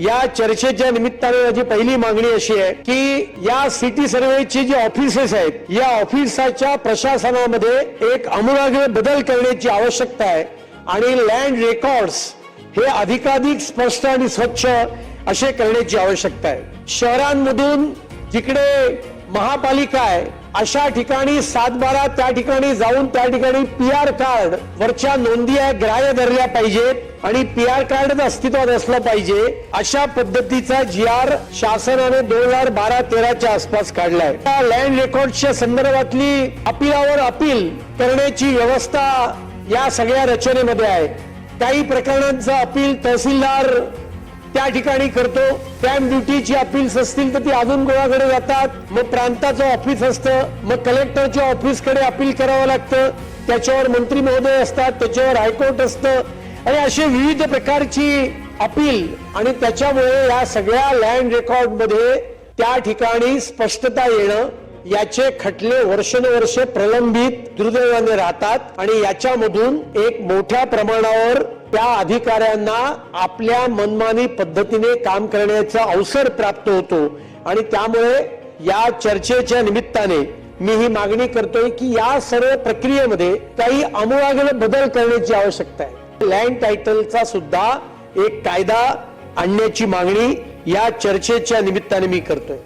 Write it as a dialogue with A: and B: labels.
A: या चर्चेच्या निमित्ताने माझी पहिली मागणी अशी आहे की या सिटी सर्वेची जी ऑफिसेस आहेत या ऑफिसाच्या प्रशासनामध्ये एक आमूलाग्र बदल करण्याची आवश्यकता आहे आणि लँड रेकॉर्ड्स हे अधिकाधिक स्पष्ट आणि स्वच्छ असे करण्याची आवश्यकता आहे. शहरांमधून जिकडे महापालिका आहे. अशा ठिकाणी सातबारा त्या ठिकाणी जाऊन त्या ठिकाणी पी आर कार्ड वरच्या नोंदी आहे ग्राह्य धरल्या पाहिजेत आणि पी आर कार्ड अस्तित्वात असलं पाहिजे. अशा पद्धतीचा जी आर शासनाने दोन हजार बारा तेराच्या आसपास काढलाय. त्या लँड रेकॉर्डच्या संदर्भातली अपिलावर अपील करण्याची व्यवस्था या सगळ्या रचनेमध्ये आहे. काही प्रकरणांचं अपील तहसीलदार त्या ठिकाणी करतो. स्टॅम्प ड्युटीची अपील्स असतील तर ती अजून गोळाकडे जातात. मग प्रांताचं ऑफिस असतं. मग कलेक्टरच्या ऑफिसकडे अपील करावं लागतं. त्याच्यावर मंत्री महोदय असतात. त्याच्यावर हायकोर्ट असतं. आणि असे विविध प्रकारची अपील आणि त्याच्यामुळे या सगळ्या लँड रेकॉर्डमध्ये त्या ठिकाणी स्पष्टता येणं याचे खटले वर्षानुवर्षे प्रलंबित दुर्दैवाने राहतात. आणि याच्यामधून एक मोठ्या प्रमाणावर त्या अधिकाऱ्यांना आपल्या मनमानी पद्धतीने काम करण्याचा अवसर प्राप्त होतो. आणि त्यामुळे या चर्चेच्या निमित्ताने मी ही मागणी करतोय की या सर्व प्रक्रियेमध्ये काही आमूलाग्र बदल करण्याची आवश्यकता आहे. लँड टायटलचा सुद्धा एक कायदा आणण्याची मागणी या चर्चेच्या निमित्ताने मी करतोय.